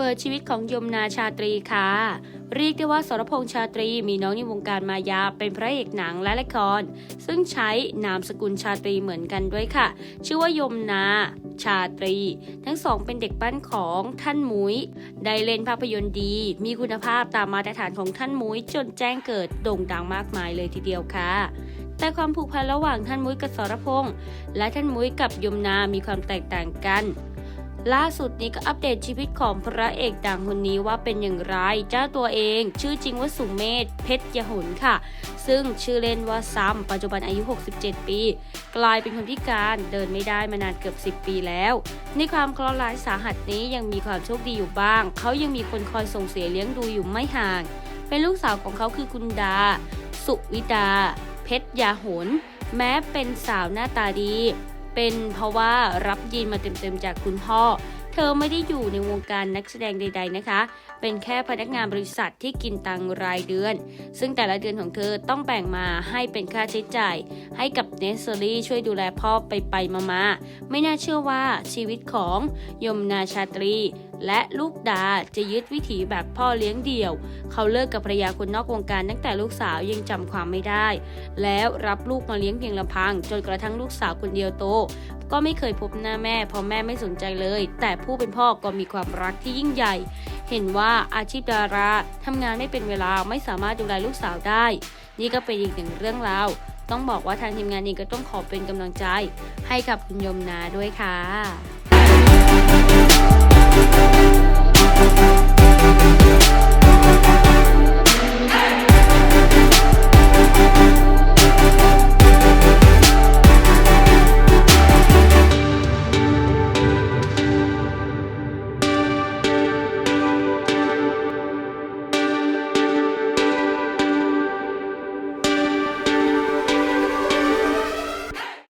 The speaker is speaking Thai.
ปิดชีวิตของยมนาชาตรีค่ะ เรียกได้ว่าสรพงษ์ชาตรีมีน้องในวงการมายาเป็นพระเอกหนังและละคร ซึ่งใช้นามสกุลชาตรีเหมือนกันด้วยค่ะ ชื่อว่ายมนาชาตรี ทั้งสองเป็นเด็กปั้นของท่านมุ้ย ได้เล่นภาพยนตร์ดี มีคุณภาพตามมาตรฐานของท่านมุ้ยจนแจ้งเกิดโด่งดังมากมายเลยทีเดียวค่ะแต่ความผูกพันระหว่างท่านมุ้ยกับสรพงษ์และท่านมุ้ยกับยมนามีความแตกต่างกัน ล่าสุดนี้ก็อัปเดตชีวิตของพระเอกดังคนนี้ว่าเป็นอย่างไร เจ้าตัวเอง ชื่อจริงว่าสุเมธเพชรยหุนค่ะ ซึ่งชื่อเล่นว่าซัมปัจจุบันอายุ 67 ปี กลายเป็นคนพิการเดินไม่ได้มานานเกือบ 10 ปีแล้ว ในความเคราะห์ร้ายสาหัสนี้ยังมีความโชคดีอยู่บ้าง เขายังมีคนคอยส่งเสียเลี้ยงดูอยู่ไม่ห่าง เป็นลูกสาวของเขาคือคุณดา สุวิดา เพชรยาหน แม้เป็นสาวหน้าตาดี เป็นเพราะว่ารับยีนมาเต็มๆจากคุณพ่อ เธอไม่ได้อยู่ในวงการนักแสดงใด ๆนะคะ เป็นแค่พนักงานบริษัทที่กินตังรายเดือน ซึ่งแต่ละเดือนของเธอต้องแบ่งมาให้เป็นค่าใช้จ่าย ให้กับเนสเซอรี่ช่วยดูแลพ่อไปไปมาๆไม่น่าเชื่อว่าชีวิตของยมนาชาตรี และลูกดาจะยึดวิถีแบบพ่อเลี้ยงเดี่ยว เขาเลิกกับภรรยาคนนอกวงการตั้งแต่ลูกสาวยังจำความไม่ได้ แล้วรับลูกมาเลี้ยงเพียงลำพัง จนกระทั่งลูกสาวคนเดียวโต ก็ไม่เคยพบหน้าแม่เพราะแม่ไม่สนใจเลย แต่ผู้เป็นพ่อก็มีความรักที่ยิ่งใหญ่ เห็นว่าอาชีพดาราทำงานไม่เป็นเวลาไม่สามารถดูแลลูกสาวได้ นี่ก็เป็นอีกหนึ่งเรื่องราวต้องบอกว่าทางทีมงานเองก็ต้องขอเป็นกำลังใจ ให้กับคุณยมนาด้วยค่ะ